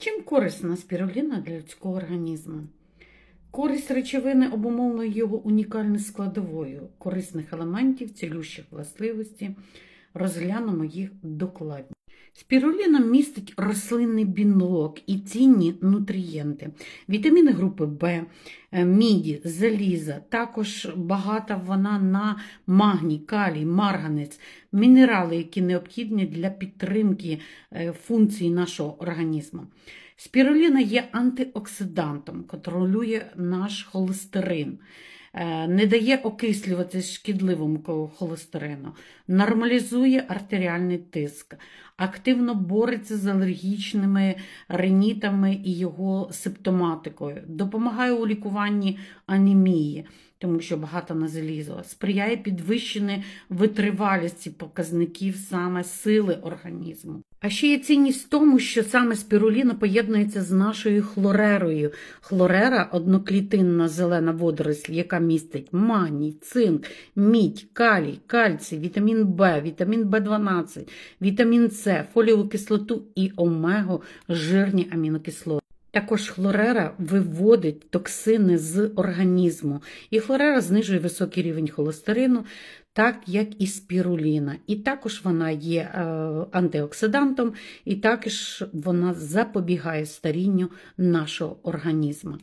Чим корисна спіруліна для людського організму? Користь речовини обумовлена його унікальною складовою корисних елементів, цілющих властивостей. Розглянемо їх докладніше. Спіруліна містить рослинний білок і цінні нутрієнти, вітаміни групи В, е, міді, заліза. Також багата вона на магній, калій, марганець, мінерали, які необхідні для підтримки е, функцій нашого організму. Спіруліна є антиоксидантом, контролює наш холестерин, не дає окислюватися шкідливому холестерину, нормалізує артеріальний тиск, активно бореться з алергічними ринітами і його симптоматикою, допомагає у лікуванні анемії. Тому що багато на залізо, сприяє підвищеній витривалісті показників саме сили організму. А ще є цінність в тому, що саме спіруліна поєднується з нашою хлорерою. Хлорера одноклітинна зелена водоросль, яка містить маній, цинк, мідь, калій, кальцій, вітамін В, вітамін В12, вітамін С, фоліову кислоту і омегу жирні амінокислоти. Також хлорера виводить токсини з організму, і хлорера знижує високий рівень холестерину, так як і спіруліна. І також вона є е, антиоксидантом, і також вона запобігає старінню нашого організму.